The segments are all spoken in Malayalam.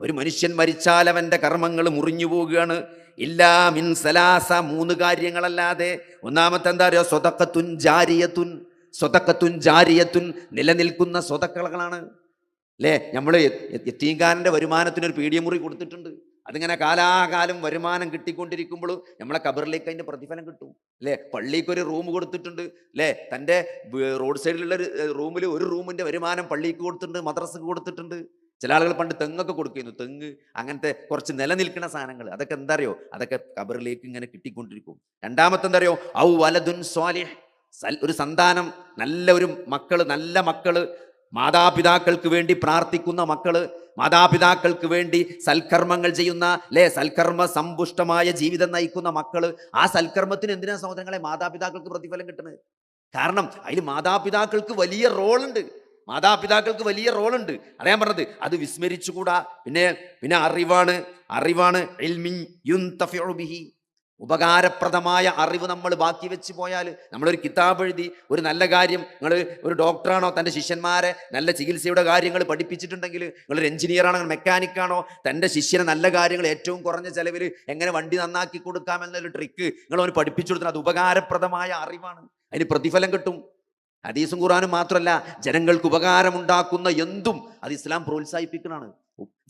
ഒരു മനുഷ്യൻ മരിച്ചാൽ അവന്റെ കർമ്മങ്ങൾ മുറിഞ്ഞു പോവുകയാണ്. ഇല്ലാ മിൻ സലാസ മൂന്ന് കാര്യങ്ങളല്ലാതെ. ഒന്നാമത്തെ എന്താ പറയുക സ്വതക്കത്തുൻ ജാരിയത്തുൻ. സ്വതക്കത്തുൻ ജാരിയത്തുൻ. നിലനിൽക്കുന്ന സ്വതക്കളകളാണ്. അല്ലേ? നമ്മൾ എത്തീങ്കാരന്റെ വരുമാനത്തിന് ഒരു പീഡിയ മുറി കൊടുത്തിട്ടുണ്ട്. അതിങ്ങനെ കാലാകാലം വരുമാനം കിട്ടിക്കൊണ്ടിരിക്കുമ്പോൾ നമ്മളെ കബറിലേക്ക് അതിന്റെ പ്രതിഫലം കിട്ടും. അല്ലേ? പള്ളിക്ക് ഒരു റൂം കൊടുത്തിട്ടുണ്ട്. അല്ലേ? തന്റെ റോഡ് സൈഡിലുള്ള റൂമിൽ ഒരു റൂമിന്റെ വരുമാനം പള്ളിക്ക് കൊടുത്തിട്ടുണ്ട് മദ്രസക്ക് കൊടുത്തിട്ടുണ്ട്. ചില ആളുകൾ പണ്ട് തെങ്ങൊക്കെ കൊടുക്കുന്നു തെങ്ങ് അങ്ങനത്തെ കുറച്ച് നിലനിൽക്കുന്ന സാധനങ്ങൾ. അതൊക്കെ എന്താ അറിയോ അതൊക്കെ കബറിലേക്ക് ഇങ്ങനെ കിട്ടിക്കൊണ്ടിരിക്കും. രണ്ടാമത്തെ എന്താ അറിയോ ഔ വലതുൻ സ്വാലിഹ്. ഒരു സന്താനം നല്ല ഒരു മക്കൾ നല്ല മക്കൾ. മാതാപിതാക്കൾക്ക് വേണ്ടി പ്രാർത്ഥിക്കുന്ന മക്കൾ. മാതാപിതാക്കൾക്ക് വേണ്ടി സൽക്കർമ്മങ്ങൾ ചെയ്യുന്ന അല്ലേ സൽക്കർമ്മ സമ്പുഷ്ടമായ ജീവിതം നയിക്കുന്ന മക്കൾ. ആ സൽക്കർമ്മത്തിന് എന്തിനാ സഹോദരങ്ങളെ? മാതാപിതാക്കൾക്ക് പ്രതിഫലം കിട്ടുന്നത് കാരണം അതിൽ മാതാപിതാക്കൾക്ക് വലിയ റോളുണ്ട്. മാതാപിതാക്കൾക്ക് വലിയ റോളുണ്ട്. അറിയാൻ പറഞ്ഞത് അത് വിസ്മരിച്ചുകൂടാ. പിന്നെ പിന്നെ അറിവാണ്. അറിവാണ് ഉപകാരപ്രദമായ അറിവ് നമ്മൾ ബാക്കി വെച്ച് പോയാൽ നമ്മളൊരു കിതാബ് എഴുതി ഒരു നല്ല കാര്യം നിങ്ങൾ ഒരു ഡോക്ടറാണോ തന്റെ ശിഷ്യന്മാരെ നല്ല ചികിത്സയുടെ കാര്യങ്ങൾ പഠിപ്പിച്ചിട്ടുണ്ടെങ്കിൽ നിങ്ങളൊരു എഞ്ചിനീയറാണോ മെക്കാനിക്കാണോ തന്റെ ശിഷ്യനെ നല്ല കാര്യങ്ങൾ ഏറ്റവും കുറഞ്ഞ ചിലവിൽ എങ്ങനെ വണ്ടി നന്നാക്കി കൊടുക്കാമെന്നൊരു ട്രിക്ക് നിങ്ങളവന് പഠിപ്പിച്ചു കൊടുത്താൽ അത് ഉപകാരപ്രദമായ അറിവാണ്. അതിന് പ്രതിഫലം കിട്ടും. ഹദീസും ഖുറാനും മാത്രമല്ല ജനങ്ങൾക്ക് ഉപകാരമുണ്ടാക്കുന്ന എന്തും അത് ഇസ്ലാം പ്രോത്സാഹിപ്പിക്കുന്നതാണ്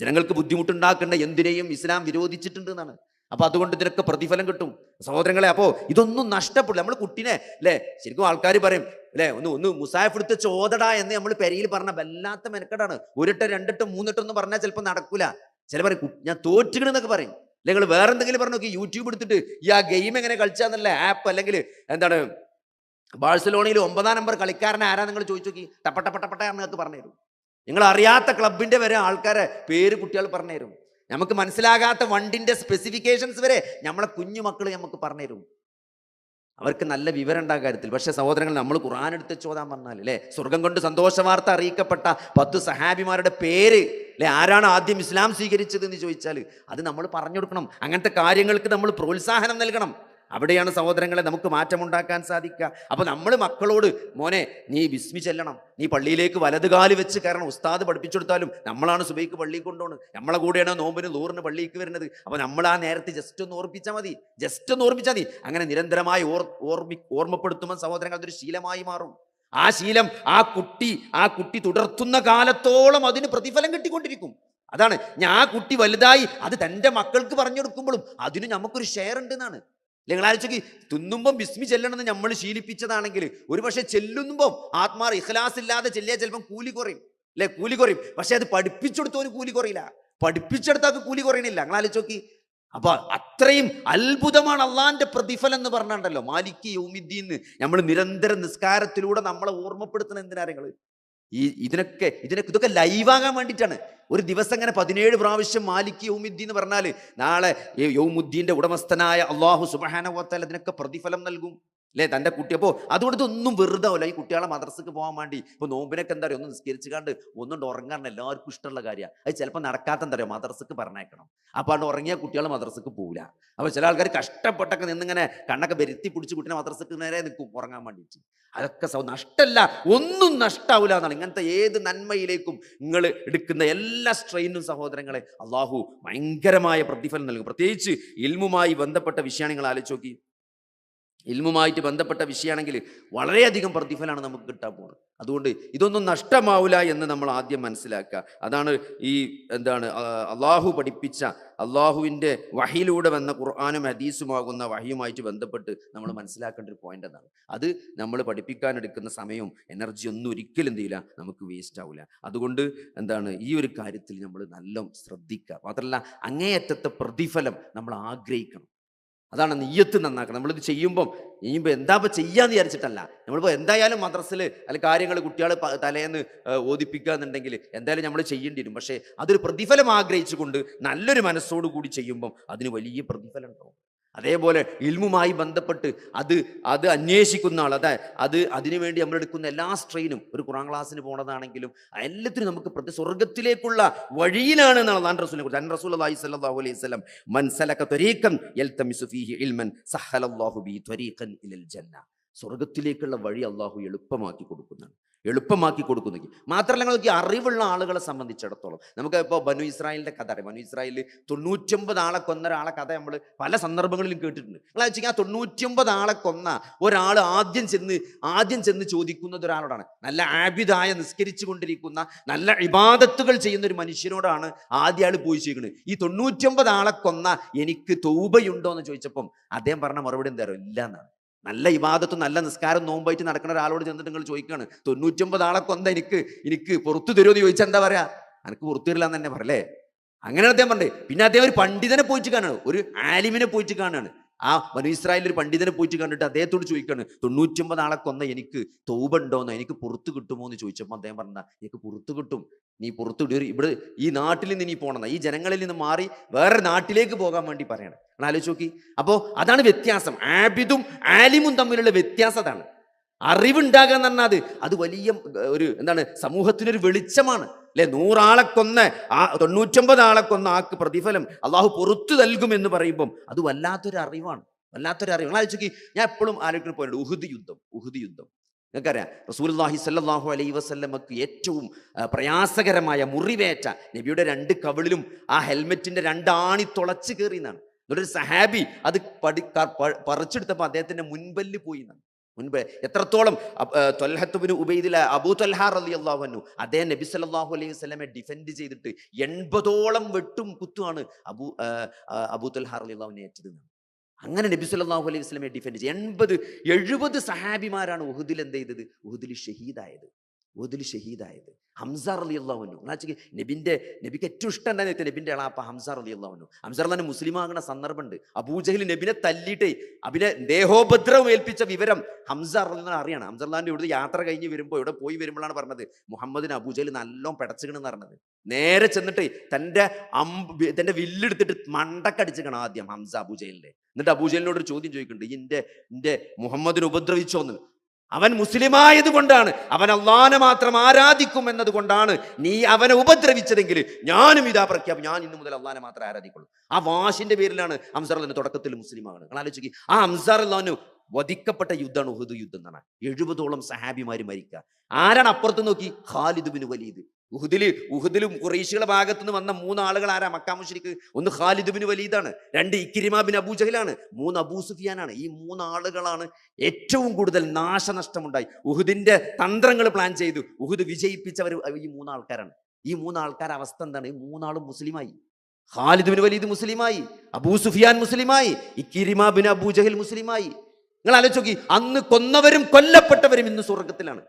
ജനങ്ങൾക്ക് ബുദ്ധിമുട്ടുണ്ടാക്കേണ്ട എന്തിനേയും ഇസ്ലാം വിരോധിച്ചിട്ടുണ്ട് എന്നാണ്. അപ്പൊ അതുകൊണ്ട് ഇതിനൊക്കെ പ്രതിഫലം കിട്ടും. സഹോദരങ്ങളെ അപ്പോ ഇതൊന്നും നഷ്ടപ്പെടും നമ്മൾ കുട്ടിനെ അല്ലേ ശരിക്കും ആൾക്കാർ പറയും അല്ലേ ഒന്ന് ഒന്ന് മുസാഫ് എടുത്ത് ചോദട എന്ന് നമ്മൾ പെരയിൽ പറഞ്ഞ വല്ലാത്ത മെനക്കെടാണ്. ഒരിട്ട് രണ്ടിട്ട് മൂന്നിട്ട് ഒന്നും പറഞ്ഞാൽ ചിലപ്പോൾ നടക്കൂല. ചില പറയും "കു- ഞാൻ തോറ്റുകണെന്നൊക്കെ പറയും. അല്ലെങ്കിൽ വേറെ എന്തെങ്കിലും പറഞ്ഞു നോക്കി യൂട്യൂബ് എടുത്തിട്ട് ഈ ആ ഗെയിം എങ്ങനെ കളിച്ചാന്നല്ല ആപ്പ് അല്ലെങ്കിൽ എന്താണ് ബാഴ്സലോണയിൽ ഒമ്പതാം നമ്പർ കളിക്കാരനെ ആരാ നിങ്ങൾ ചോദിച്ചു നോക്കി. ടപ്പ ടപ്പ ടപ്പട്ട എന്നൊക്കെ പറഞ്ഞുതരും നിങ്ങൾ അറിയാത്ത ക്ലബിന്റെ വരെ ആൾക്കാരെ പേര് കുട്ടികൾ പറഞ്ഞുതരും നമുക്ക് മനസ്സിലാകാത്ത വണ്ടിന്റെ സ്പെസിഫിക്കേഷൻസ് വരെ നമ്മളെ കുഞ്ഞു മക്കൾ നമുക്ക് പറഞ്ഞുതരും അവർക്ക് നല്ല വിവരം ഉണ്ടാകും കാര്യത്തിൽ. പക്ഷേ സഹോദരങ്ങൾ നമ്മൾ ഖുർആൻ എടുത്ത് ചോദാൻ പറഞ്ഞാൽ അല്ലേ? സ്വർഗം കൊണ്ട് സന്തോഷ വാർത്ത അറിയിക്കപ്പെട്ട പത്ത് സഹാബിമാരുടെ പേര് അല്ലെ? ആരാണ് ആദ്യം ഇസ്ലാം സ്വീകരിച്ചത് എന്ന് ചോദിച്ചാൽ അത് നമ്മൾ പറഞ്ഞു കൊടുക്കണം. അങ്ങനത്തെ കാര്യങ്ങൾക്ക് നമ്മൾ പ്രോത്സാഹനം നൽകണം. അവിടെയാണ് സഹോദരങ്ങളെ നമുക്ക് മാറ്റമുണ്ടാക്കാൻ സാധിക്കുക. അപ്പോൾ നമ്മൾ മക്കളോട് മോനെ നീ വിസ്മി ചെല്ലണം. നീ പള്ളിയിലേക്ക് വലതുകാൽ വെച്ച് കാരണം ഉസ്താദ് പഠിപ്പിച്ചു കൊടുത്താലും നമ്മളാണ് സുബൈക്ക് പള്ളിയിൽ കൊണ്ടുപോണ്. നമ്മളെ കൂടെയാണ് നോമ്പിന് നൂറിന് പള്ളിക്ക് വരുന്നത്. അപ്പോൾ നമ്മൾ ആ നേരത്തെ ജസ്റ്റ് ഒന്ന് ഓർപ്പിച്ചാൽ മതി. ജസ്റ്റ് ഒന്ന് ഓർപ്പിച്ചാൽ മതി. അങ്ങനെ നിരന്തരമായി ഓർ ഓർമ്മി ഓർമ്മപ്പെടുത്തുമ്പോൾ സഹോദരങ്ങൾ അതൊരു ശീലമായി മാറും. ആ ശീലം ആ കുട്ടി ആ കുട്ടി തുടർത്തുന്ന കാലത്തോളം അതിന് പ്രതിഫലം കിട്ടിക്കൊണ്ടിരിക്കും. അതാണ് ഞാൻ ആ കുട്ടി വലുതായി അത് തന്റെ മക്കൾക്ക് പറഞ്ഞു കൊടുക്കുമ്പോഴും അതിന് നമുക്കൊരു ഷെയർ ഉണ്ട് നിങ്ങൾ ആലോചിക്ക് തിന്നുമ്പം ബിസ്മി ചെല്ലണമെന്ന് നമ്മൾ ശീലിപ്പിച്ചതാണെങ്കിൽ ഒരുപക്ഷെ ചെല്ലുമ്പം ആത്മാർ ഇഹ്ലാസ് ഇല്ലാതെ ചെല്ലിയാൽ ചിലപ്പം കൂലി കുറയും അല്ലെ? കൂലി കുറയും. പക്ഷെ അത് പഠിപ്പിച്ചെടുത്തവന് കൂലി കുറയില്ല. പഠിപ്പിച്ചെടുത്താക്ക് കൂലി കുറയണില്ല. നിങ്ങൾ ആലോചിച്ച് നോക്കി. അപ്പൊ അത്രയും അത്ഭുതമാണ് അള്ളാന്റെ പ്രതിഫലം എന്ന് പറഞ്ഞാണ്ടല്ലോ മാലിക്ക് യൗമിദ്ദീന്ന് നമ്മൾ നിരന്തര നിസ്കാരത്തിലൂടെ നമ്മളെ ഓർമ്മപ്പെടുത്തുന്ന എന്തിനാ നിങ്ങൾ ഈ ഇതിനൊക്കെ ഇതിനൊക്കെ ഇതൊക്കെ ലൈവാകാൻ വേണ്ടിയിട്ടാണ്. ഒരു ദിവസം ഇങ്ങനെ പതിനേഴ് പ്രാവശ്യം മാലിക്ക് യൗമുദ്ദീൻ എന്ന് പറഞ്ഞാൽ നാളെ യൗമുദ്ദീന്റെ ഉടമസ്ഥനായ അള്ളാഹു സുബഹാനവത്താൽ അതിനൊക്കെ പ്രതിഫലം നൽകും. അല്ലേ തന്റെ കുട്ടി. അപ്പോൾ അതുകൊണ്ട് ഒന്നും വെറുതെ ഈ കുട്ടികളെ മദ്രസക്ക് പോകാൻ വേണ്ടി. ഇപ്പോൾ നോമ്പിനൊക്കെ എന്താ പറയുക ഒന്ന് നിസ്കരിച്ച് കണ്ട് ഒന്നും ഉറങ്ങാറില്ല എല്ലാവർക്കും ഇഷ്ടമുള്ള കാര്യമാണ് അത് ചിലപ്പോൾ നടക്കാത്ത എന്താ പറയുക മദ്രസക്ക് പറഞ്ഞേക്കണം അപ്പോൾ അവിടെ ഉറങ്ങിയ കുട്ടികൾ മദ്രസക്ക് പോവില്ല അപ്പോൾ ചില ആൾക്കാർ കഷ്ടപ്പെട്ടൊക്കെ നിന്നിങ്ങനെ കണ്ണൊക്കെ വരുത്തി പിടിച്ച് കുട്ടീനെ മദ്രസക്ക് നേരെ നിൽക്കും ഉറങ്ങാൻ വേണ്ടിയിട്ട് അതൊക്കെ നഷ്ടമല്ല ഒന്നും നഷ്ടാവില്ല എന്നാണ്. ഇങ്ങനത്തെ ഏത് നന്മയിലേക്കും നിങ്ങൾ എടുക്കുന്ന എല്ലാ സ്ട്രെയിനും സഹോദരങ്ങളെ അള്ളാഹു ഭയങ്കരമായ പ്രതിഫലം നൽകും. പ്രത്യേകിച്ച് ഇൽമുമായി ബന്ധപ്പെട്ട വിഷയമാണ് നിങ്ങൾ ആലോചിച്ച് നോക്കി. ഇൽമുമായിട്ട് ബന്ധപ്പെട്ട വിഷയമാണെങ്കിൽ വളരെയധികം പ്രതിഫലമാണ് നമുക്ക് കിട്ടാൻ പോകുന്നത്. അതുകൊണ്ട് ഇതൊന്നും നഷ്ടമാവില്ല എന്ന് നമ്മൾ ആദ്യം മനസ്സിലാക്കുക. അതാണ് ഈ എന്താണ് അള്ളാഹു പഠിപ്പിച്ച അള്ളാഹുവിന്റെ വഹിയിലൂടെ വന്ന ഖുർആാനും ഹദീസുമാകുന്ന വഹിയുമായിട്ട് ബന്ധപ്പെട്ട് നമ്മൾ മനസ്സിലാക്കേണ്ട ഒരു പോയിന്റ് എന്നാണ് അത് നമ്മൾ പഠിപ്പിക്കാൻ എടുക്കുന്ന സമയവും എനർജി ഒന്നും ഒരിക്കലും എന്ത് ചെയ്യില്ല നമുക്ക് വേസ്റ്റ് ആവില്ല അതുകൊണ്ട് എന്താണ് ഈ ഒരു കാര്യത്തിൽ നമ്മൾ നല്ല ശ്രദ്ധിക്കുക. മാത്രമല്ല അങ്ങേയറ്റത്തെ പ്രതിഫലം നമ്മൾ ആഗ്രഹിക്കണം. അതാണ് നെയ്യത്ത് നന്നാക്കണം. നമ്മളിത് ചെയ്യുമ്പം ചെയ്യുമ്പോൾ എന്താ ഇപ്പം ചെയ്യാന്ന് വിചാരിച്ചിട്ടല്ല. നമ്മളിപ്പോൾ എന്തായാലും മദ്രസിൽ അല്ലെങ്കിൽ കാര്യങ്ങൾ കുട്ടികളെ തലേന്ന് ഓദിപ്പിക്കുക എന്നുണ്ടെങ്കിൽ എന്തായാലും നമ്മൾ ചെയ്യേണ്ടി വരും. പക്ഷേ അതൊരു പ്രതിഫലം ആഗ്രഹിച്ചുകൊണ്ട് നല്ലൊരു മനസ്സോടു കൂടി ചെയ്യുമ്പം അതിന് വലിയ പ്രതിഫലം ഉണ്ടാവും. അതേപോലെ ഇൽമുമായി ബന്ധപ്പെട്ട് അത് അത് അന്വേഷിക്കുന്ന ആൾ അതെ അത് അതിനുവേണ്ടി നമ്മൾ എടുക്കുന്ന എല്ലാ സ്ട്രെയിനും ഒരു ഖുറാൻ ക്ലാസ്സിന് പോണതാണെങ്കിലും എല്ലാത്തിനും നമുക്ക് പ്രതി സ്വർഗത്തിലേക്കുള്ള വഴിയിലാണ് എന്നാണ് റസൂലിനെ കുറിച്ച് അൻ അലൈഹി അലൈഹി വസല്ലം മൻ സലക യൽതമിസു ഫീഹി ഇൽമൻ സഹലല്ലാഹു ഇലൽ ജന്ന. സ്വർഗത്തിലേക്കുള്ള വഴി അള്ളാഹു എളുപ്പമാക്കി കൊടുക്കുന്നതാണ് എളുപ്പമാക്കി കൊടുക്കുന്നെങ്കിൽ മാത്രമല്ല ഞങ്ങൾക്ക് അറിവുള്ള ആളുകളെ സംബന്ധിച്ചിടത്തോളം നമുക്ക് ഇപ്പോൾ ബനു ഇസ്രായേലിന്റെ കഥ അറിയാം. ബനു ഇസ്രായേലിൽ തൊണ്ണൂറ്റൊമ്പത് ആളെ കൊന്ന ഒരാളെ കഥ നമ്മൾ പല സന്ദർഭങ്ങളിലും കേട്ടിട്ടുണ്ട്. നിങ്ങൾ വെച്ചാൽ ആ തൊണ്ണൂറ്റൊമ്പത് ആളെ കൊന്ന ഒരാൾ ആദ്യം ചെന്ന് ആദ്യം ചെന്ന് ചോദിക്കുന്നത് ഒരാളോടാണ്. നല്ല ആബിദായ നിസ്കരിച്ചു കൊണ്ടിരിക്കുന്ന നല്ല ഇബാദത്തുകൾ ചെയ്യുന്ന ഒരു മനുഷ്യനോടാണ് ആദ്യ ആൾ പോയി ചെയ്യുന്നത് ഈ തൊണ്ണൂറ്റൊമ്പത് ആളെ കൊന്ന എനിക്ക് തൗബയുണ്ടോ എന്ന് ചോദിച്ചപ്പം അദ്ദേഹം പറഞ്ഞ മറുപടി എന്താ ഇല്ല എന്നാണ് നല്ല ഇബാദത്തും നല്ല നിസ്കാരം നോമ്പായിട്ട് നടക്കുന്ന ഒരാളോട് ചെന്നിട്ട് നിങ്ങൾ ചോദിക്കുകയാണ് തൊണ്ണൂറ്റൊമ്പത് ആളെ കൊന്ത എനിക്ക് എനിക്ക് പുറത്തു തരുമോ എന്ന് ചോദിച്ചാൽ എന്താ പറയാ? എനിക്ക് പുറത്തു തരില്ല എന്ന് തന്നെ പറയല്ലേ അങ്ങനെ അദ്ദേഹം പറഞ്ഞത്. പിന്നെ അദ്ദേഹം ഒരു പണ്ഡിതനെ പോയിട്ട് കാണുകയാണ് ഒരു ആലിമിനെ പോയിട്ട് കാണുകയാണ് ആ മനു ഇസ്രായേലിൽ ഒരു പണ്ഡിതനെ പോയിട്ട് കണ്ടിട്ട് അദ്ദേഹത്തോട് ചോദിക്കാണ് തൊണ്ണൂറ്റൊമ്പത് ആളെ കൊന്ന എനിക്ക് തോപുണ്ടോന്നോ എനിക്ക് പുറത്ത് കിട്ടുമോ എന്ന് ചോദിച്ചപ്പോൾ അദ്ദേഹം പറഞ്ഞ എനിക്ക് പുറത്ത് കിട്ടും. നീ പുറത്ത് വിട. ഇവിടെ ഈ നാട്ടിൽ നിന്ന് നീ പോകണം ഈ ജനങ്ങളിൽ നിന്ന് മാറി വേറെ നാട്ടിലേക്ക് പോകാൻ വേണ്ടി പറയണം. നിങ്ങൾ ആലോചിച്ച് നോക്കി. അപ്പോൾ അതാണ് വ്യത്യാസം. ആബിദും ആലിമും തമ്മിലുള്ള വ്യത്യാസം അതാണ്. അറിവുണ്ടാകുക എന്ന് പറഞ്ഞാൽ അത് അത് വലിയ ഒരു എന്താണ് സമൂഹത്തിനൊരു വെളിച്ചമാണ്. അല്ലെ? നൂറാളെ കൊന്ന് ആ തൊണ്ണൂറ്റൊമ്പത് ആളെ കൊന്ന ആക്ക് പ്രതിഫലം അള്ളാഹു പുറത്തു നൽകും എന്ന് പറയുമ്പം അത് വല്ലാത്തൊരു അറിവാണ്. വല്ലാത്തൊരു അറിവ് നിങ്ങൾ ഞാൻ എപ്പോഴും ആലോചിക്കുന്ന പോയിട്ടുണ്ട് ഉഹുദ് യുദ്ധം ഉഹുദ് യുദ്ധം. നിങ്ങൾക്കറിയാം റസൂൽല്ലാഹി സല്ലാഹു അലൈ വസല്ലമക്ക് ഏറ്റവും പ്രയാസകരമായ മുറിവേറ്റ നബിയുടെ രണ്ട് കവിളിലും ആ ഹെൽമെറ്റിന്റെ രണ്ടാണി തുളച്ചു കയറി എന്നാണ് എന്നിട്ടൊരു സഹാബി അത് പടി പറിച്ചെടുത്തപ്പോൾ അദ്ദേഹത്തിന്റെ മുൻപല്ല് പോയി എന്നാണ് മുൻപ് എത്രത്തോളം തൊൽഹത്തുബിന് ഉബൈദില അബൂ തൊൽഹാർ അലി അള്ളാഹുനു അദ്ദേഹം നബി സല്ലാഹു അലൈഹി വസ്ലമെ ഡിഫെൻഡ് ചെയ്തിട്ട് എൺപതോളം വെട്ടും കുത്തുമാണ് അബൂ അബൂ തൊൽഹാർ അലി അള്ളാഹുവിനെ ഏറ്റത്. അങ്ങനെ നബി സല്ലല്ലാഹു അലൈഹി വസ്ലമെ ഡിഫെൻഡ് ചെയ്യുക എൺപത് എഴുപത് സഹാബിമാരാണ് ഉഹുദിൽ എന്ത് ചെയ്തത്? ഉഹുദിൽ ഷഹീദായത്. ഉഹുദിൽ ഷഹീദായത്. ഹംസാർ അലി അള്ളാഹുനു എന്നുവെച്ചാൽ നബിന്റെ നബിക്ക് ഏറ്റവും ഇഷ്ടം ഉണ്ടായിരുന്നു നബിന്റെ ആളാപ്പ ഹംസാർ അലി അള്ളാഹുനു ഹംസാർ അല്ലാൻ മുസ്ലിം ആകുന്ന സന്ദർഭമുണ്ട്. അബൂജഹിൽ നബിനെ തല്ലിയിട്ട് അബിനെ ദേഹോപദ്രവം ഏൽപ്പിച്ച വിവരം ഹംസാർ അള്ളഹാൻ അറിയണം. ഹംസാർ അള്ളഹാന്റെ ഇവിടുത്തെ യാത്ര കഴിഞ്ഞ് വരുമ്പോൾ ഇവിടെ പോയി വരുമ്പോഴാണ് പറഞ്ഞത്? മുഹമ്മദിന് അബൂജഹിൽ നല്ലോം പിടച്ചുകണെന്ന് പറഞ്ഞത്. നേരെ ചെന്നിട്ട് തന്റെ അമ്പ് തന്റെ വില്ലെടുത്തിട്ട് മണ്ടക്കടിച്ചിക്കണം ആദ്യം ഹംസ അബൂജഹലിന്റെ എന്നിട്ട് അബൂജലിനോട് ഒരു ചോദ്യം ചോദിക്കുന്നുണ്ട്. ഇന്റെ ഇന്റെ മുഹമ്മദിനെ ഉപദ്രവിച്ചോന്ന്. അവൻ മുസ്ലിമായതുകൊണ്ടാണ്. അവൻ അള്ളാനെ മാത്രം ആരാധിക്കും എന്നതുകൊണ്ടാണ് നീ അവനെ ഉപദ്രവിച്ചതെങ്കിൽ ഞാനും ഇതാ പ്രഖ്യാപനം ഞാൻ ഇന്നു മുതൽ അള്ളാനെ മാത്രം ആരാധിക്കുള്ളൂ. ആ വാഷിന്റെ പേരിലാണ് അംസാർ അള്ളഹാൻ തുടക്കത്തിൽ മുസ്ലിമാണ് നിങ്ങൾ ആ അംസാർ അള്ളഹാനു വധിക്കപ്പെട്ട യുദ്ധമാണ് ഉഹുദ് യുദ്ധം എന്നാണ്. എഴുപതോളം സഹാബിമാർ മരിക്കുക. ആരാണ് അപ്പുറത്ത് നോക്കി? Khalid bin Walid. ഉഹുദിൽ ഉഹുദിലും ഖുറൈശികളുടെ ഭാഗത്തു നിന്ന് വന്ന മൂന്നാളുകൾ ആരാ? മക്കാമുഷരിക്ക് ഒന്ന് ഖാലിദ് ബിൻ വലീദാണ്. രണ്ട് ഇക്കിരിമ ബിൻ അബൂജഹലാണ് മൂന്ന് അബൂ സുഫിയാനാണ്. ഈ മൂന്നാളുകളാണ് ഏറ്റവും കൂടുതൽ നാശനഷ്ടമുണ്ടായി. ഉഹുദിന്റെ തന്ത്രങ്ങൾ പ്ലാൻ ചെയ്തു. ഉഹുദ് വിജയിപ്പിച്ചവർ ഈ മൂന്നാൾക്കാരാണ്. ഈ മൂന്നാൾക്കാരുടെ അവസ്ഥ എന്താണ്? ഈ മൂന്നാളും മുസ്ലിമായി. ഖാലിദ് ബിൻ വലീദ് മുസ്ലിമായി. അബൂ സുഫിയാൻ മുസ്ലിമായി. ഇക്കിരിമ ബിൻ അബൂജഹിൽ മുസ്ലിമായി. നിങ്ങൾ ആലോചിച്ച് നോക്കി. അന്ന് കൊന്നവരും കൊല്ലപ്പെട്ടവരും ഇന്ന് സ്വർഗത്തിലാണ്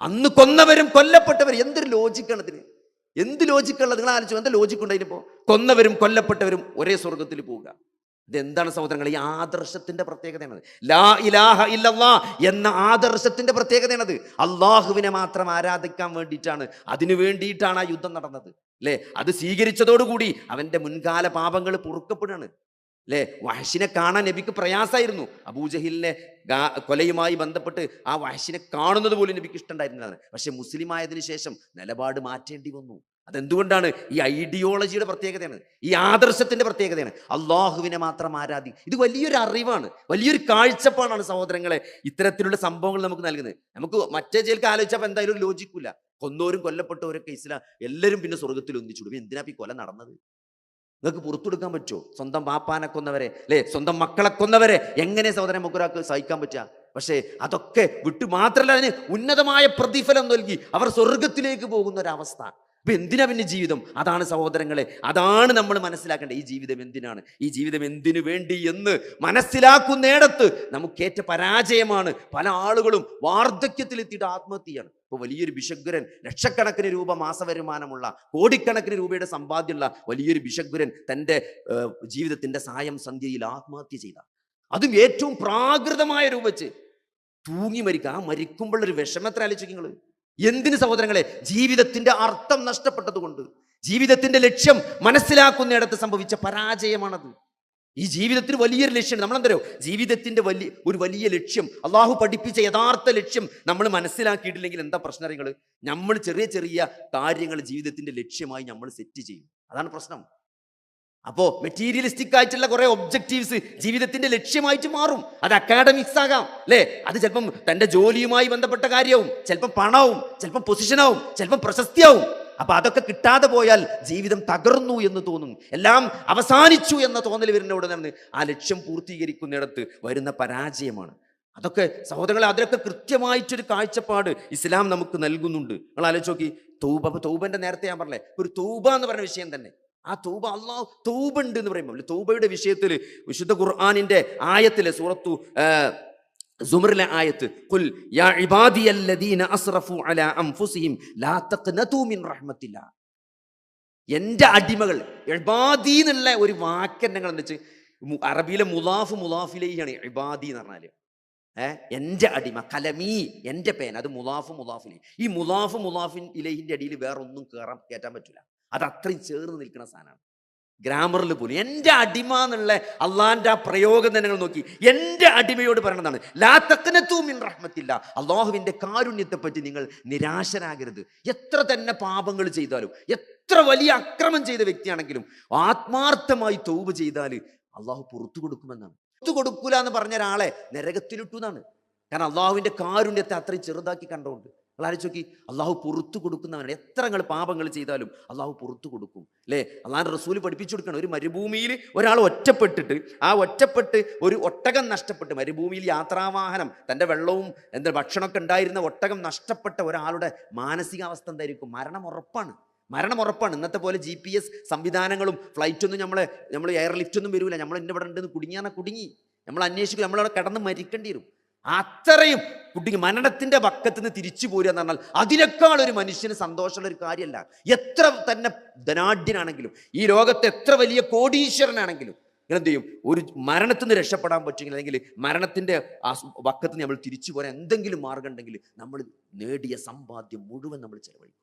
അന്ന് കൊന്നവരും കൊല്ലപ്പെട്ടവരും എന്തൊരു ലോജിക്കാണ് ഇതിന് എന്ത് ലോജിക്കുള്ളത് നിങ്ങൾ ആലോചിച്ചു എന്താ ലോജിക്ക് ഉണ്ടായിപ്പോ കൊന്നവരും കൊല്ലപ്പെട്ടവരും ഒരേ സ്വർഗത്തിൽ പോവുക. ഇതെന്താണ് സഹോദരങ്ങൾ ഈ ആദർശത്തിന്റെ പ്രത്യേകതയാണത്. ലാ ഇലാഹ ഇല്ലല്ലാ എന്ന ആദർശത്തിന്റെ പ്രത്യേകതയാണത്. അള്ളാഹുവിനെ മാത്രം ആരാധിക്കാൻ വേണ്ടിയിട്ടാണ്. അതിനു വേണ്ടിയിട്ടാണ് ആ യുദ്ധം നടന്നത്. അല്ലേ? അത് സ്വീകരിച്ചതോടുകൂടി അവന്റെ മുൻകാല പാപങ്ങൾ പൊറുക്കപ്പെടുകയാണ്. അല്ലേ വഹശിനെ കാണാൻ നബിക്ക് പ്രയാസമായിരുന്നു അബൂജഹിലിനെ കൊലയുമായി ബന്ധപ്പെട്ട് ആ വഹശിനെ കാണുന്നത് പോലും നബിക്ക് ഇഷ്ടമുണ്ടായിരുന്നതാണ് പക്ഷെ മുസ്ലിം ആയതിനു ശേഷം നിലപാട് മാറ്റേണ്ടി വന്നു. അതെന്തുകൊണ്ടാണ്? ഈ ഐഡിയോളജിയുടെ പ്രത്യേകതയാണ്. ഈ ആദർശത്തിന്റെ പ്രത്യേകതയാണ്. അള്ളാഹുവിനെ മാത്രം ആരാധി. ഇത് വലിയൊരു അറിവാണ്. വലിയൊരു കാഴ്ചപ്പാടാണ് സഹോദരങ്ങളെ ഇത്തരത്തിലുള്ള സംഭവങ്ങൾ നമുക്ക് നൽകുന്നത്. നമുക്ക് മറ്റേ ജയിലേക്ക് ആലോചിച്ചപ്പോൾ എന്തായാലും ലോജിക്കില്ല കൊന്നോരും കൊല്ലപ്പെട്ടവരൊക്കെ ഇസ്ലാം എല്ലാവരും പിന്നെ സ്വർഗത്തിൽ ഒന്നിച്ചുടും എന്തിനാ ഈ കൊല നടന്നത്? നിങ്ങൾക്ക് പുറത്തെടുക്കാൻ പറ്റുമോ? സ്വന്തം പാപ്പാനെ കൊന്നവരെ അല്ലെ? സ്വന്തം മക്കളെ കൊന്നവരെ എങ്ങനെ സഹോദരൻ മുക്കൊരാൾക്ക് സഹിക്കാൻ പറ്റുക? പക്ഷേ അതൊക്കെ വിട്ടു മാത്രമല്ല അതിന് ഉന്നതമായ പ്രതിഫലം നൽകി അവർ സ്വർഗത്തിലേക്ക് പോകുന്ന ഒരവസ്ഥ അപ്പൊ എന്തിനാ പിന്നെ ജീവിതം? അതാണ് സഹോദരങ്ങളെ അതാണ് നമ്മൾ മനസ്സിലാക്കേണ്ടത്. ഈ ജീവിതം എന്തിനാണ്? ഈ ജീവിതം എന്തിനു വേണ്ടി എന്ന് മനസ്സിലാക്കുന്നിടത്ത് നമുക്കേറ്റ പരാജയമാണ് പല ആളുകളും വാർദ്ധക്യത്തിലെത്തിയിട്ട് ആത്മഹത്യയാണ്. ഇപ്പൊ വലിയൊരു ബിഷഗ്വരൻ ലക്ഷക്കണക്കിന് രൂപ മാസവരുമാനമുള്ള കോടിക്കണക്കിന് രൂപയുടെ സമ്പാദ്യമുള്ള വലിയൊരു ബിഷഗ്വരൻ തന്റെ ജീവിതത്തിന്റെ സായം സന്ധ്യയിൽ ആത്മഹത്യ ചെയ്ത. അതും ഏറ്റവും പ്രാകൃതമായ രൂപച്ച് തൂങ്ങി മരിക്കുക ആ മരിക്കുമ്പോഴൊരു വിഷമത്ര ആലോചിക്കും നിങ്ങൾ എന്തിന് സഹോദരങ്ങളെ? ജീവിതത്തിന്റെ അർത്ഥം നഷ്ടപ്പെട്ടതുകൊണ്ട് ജീവിതത്തിന്റെ ലക്ഷ്യം മനസ്സിലാക്കുന്നിടത്ത് സംഭവിച്ച പരാജയമാണത്. ഈ ജീവിതത്തിന് വലിയൊരു ലക്ഷ്യം നമ്മളെന്തരോ ജീവിതത്തിന്റെ വലിയ ഒരു വലിയ ലക്ഷ്യം. അള്ളാഹു പഠിപ്പിച്ച യഥാർത്ഥ ലക്ഷ്യം നമ്മൾ മനസ്സിലാക്കിയിട്ടില്ലെങ്കിൽ എന്താ പ്രശ്നം നിങ്ങൾ നമ്മൾ ചെറിയ ചെറിയ കാര്യങ്ങൾ ജീവിതത്തിന്റെ ലക്ഷ്യമായി നമ്മൾ സെറ്റ് ചെയ്യും. അതാണ് പ്രശ്നം. അപ്പോൾ മെറ്റീരിയലിസ്റ്റിക് ആയിട്ടുള്ള കുറേ ഒബ്ജക്റ്റീവ്സ് ജീവിതത്തിന്റെ ലക്ഷ്യമായിട്ട് മാറും. അത് അക്കാഡമിക്സ് ആകാം അല്ലേ? അത് ചിലപ്പം തന്റെ ജോലിയുമായി ബന്ധപ്പെട്ട കാര്യവും ചിലപ്പം പണവും ചിലപ്പം പൊസിഷനാവും ചിലപ്പം പ്രശസ്തിയാവും. അപ്പൊ അതൊക്കെ കിട്ടാതെ പോയാൽ ജീവിതം തകർന്നു എന്ന് തോന്നും. എല്ലാം അവസാനിച്ചു എന്ന തോന്നൽ വരുന്ന ഉടനെ ആ ലക്ഷ്യം പൂർത്തീകരിക്കുന്നിടത്ത് വരുന്ന പരാജയമാണ്. അതൊക്കെ സഹോദരങ്ങളെ അതിലൊക്കെ കൃത്യമായിട്ടൊരു കാഴ്ചപ്പാട് ഇസ്ലാം നമുക്ക് നൽകുന്നുണ്ട്. നിങ്ങൾ ആലോചിച്ച് നോക്കി തൗബ അപ്പൊ തൗബന്റെ നേരത്തെ ഞാൻ പറഞ്ഞേ ഒരു തൗബ എന്ന് പറഞ്ഞ വിഷയം തന്നെ. ആ തൗബ അള്ളാഹു തൗബ ഉണ്ട് എന്ന് പറയുമ്പോൾ തൗബയുടെ വിഷയത്തിൽ വിശുദ്ധ ഖുർആാനിന്റെ ആയത്തിലെ സൂറത്തു സുമറിലെ ആയത്ത് ഖുൽ യാ ഇബാദിയല്ലദീന അസ്റഫു അലാ അൻഫുസിഹിം ലാ തഖ്നതു മിൻ റഹ്മത്തില്ല. എന്റെ അടിമകൾ ഇബാദി എന്നുള്ള ഒരു വാക്കന്നെ ഞങ്ങൾ വെച്ച് അറബിയിലെ മുലാഫ് മുലാഫിലേയാണ് ഇബാദി എന്ന് പറഞ്ഞാൽ. ഏഹ് എന്റെ അടിമ കലമീ എന്റെ പേന അത് മുലാഫ് മുലാഫിലെ ഈ മുലാഫ് മുലാഫിൻ ഇലഹിന്റെ അടിയിൽ വേറൊന്നും കയറാൻ കയറ്റാൻ പറ്റില്ല അത് അത്രയും ചേർന്ന് നിൽക്കുന്ന സാധനമാണ്. ഗ്രാമറിൽ പോലും. എന്റെ അടിമ എന്നുള്ള അള്ളാന്റെ ആ പ്രയോഗം തന്നെ നോക്കി. എന്റെ അടിമയോട് പറയണതാണ് ലാ തൂമിൻ മിൻ റഹ്മത്തില്ല. അള്ളാഹുവിന്റെ കാരുണ്യത്തെപ്പറ്റി നിങ്ങൾ നിരാശരാകരുത്. എത്ര തന്നെ പാപങ്ങൾ ചെയ്താലും എത്ര വലിയ അക്രമം ചെയ്ത വ്യക്തിയാണെങ്കിലും ആത്മാർത്ഥമായി തോവ് ചെയ്താൽ അള്ളാഹു പുറത്തു കൊടുക്കുമെന്നാണ്. പുറത്തു കൊടുക്കൂല എന്ന് പറഞ്ഞ ഒരാളെ നരകത്തിലിട്ടു എന്നാണ്. കാരണം അള്ളാഹുവിന്റെ കാരുണ്യത്തെ അത്രയും ചെറുതാക്കി കണ്ടുകൊണ്ട് നിങ്ങൾ ആലോചിച്ച് അള്ളാഹു പുറത്തു കൊടുക്കുന്നവനാണ്. എത്ര പാപങ്ങൾ ചെയ്താലും അള്ളാഹു പുറത്തു കൊടുക്കും. അല്ലേ? അള്ളാഹ് റസൂൽ പഠിപ്പിച്ചു കൊടുക്കണം ഒരു മരുഭൂമിയിൽ ഒരാൾ ഒറ്റപ്പെട്ടിട്ട് ആ ഒറ്റപ്പെട്ട് ഒരു ഒട്ടകം നഷ്ടപ്പെട്ട് മരുഭൂമിയിൽ യാത്രാവാഹനം തന്റെ വെള്ളവും എന്താ ഭക്ഷണമൊക്കെ ഉണ്ടായിരുന്ന ഒട്ടകം നഷ്ടപ്പെട്ട ഒരാളുടെ മാനസികാവസ്ഥ എന്തായിരിക്കും? മരണം ഉറപ്പാണ്. മരണം ഉറപ്പാണ്. ഇന്നത്തെ പോലെ ജി പി എസ് സംവിധാനങ്ങളും ഫ്ലൈറ്റൊന്നും നമ്മളെ നമ്മൾ എയർ ലിഫ്റ്റൊന്നും വരില്ല നമ്മൾ ഇന്നിവിടെ ഉണ്ടെന്ന് കുടുങ്ങിയാൽ കുടുങ്ങി. നമ്മൾ അന്വേഷിക്കും. നമ്മളവിടെ കിടന്ന് മരിക്കേണ്ടി വരും. അത്രയും കുട്ടിക്ക് മരണത്തിന്റെ പക്കത്ത് നിന്ന് തിരിച്ചു പോരുക എന്ന് പറഞ്ഞാൽ അതിനേക്കാൾ ഒരു മനുഷ്യന് സന്തോഷമുള്ള ഒരു കാര്യമല്ല. എത്ര തന്നെ ധനാഢ്യനാണെങ്കിലും ഈ ലോകത്ത് എത്ര വലിയ കോടീശ്വരനാണെങ്കിലും എന്ത് ചെയ്യും? ഒരു മരണത്തിൽ നിന്ന് രക്ഷപ്പെടാൻ പറ്റുമെങ്കിൽ അല്ലെങ്കിൽ മരണത്തിന്റെ ആ വക്കത്ത് നമ്മൾ തിരിച്ചു പോരാൻ എന്തെങ്കിലും മാർഗം ഉണ്ടെങ്കിൽ നമ്മൾ നേടിയ സമ്പാദ്യം മുഴുവൻ നമ്മൾ ചെലവഴിക്കും.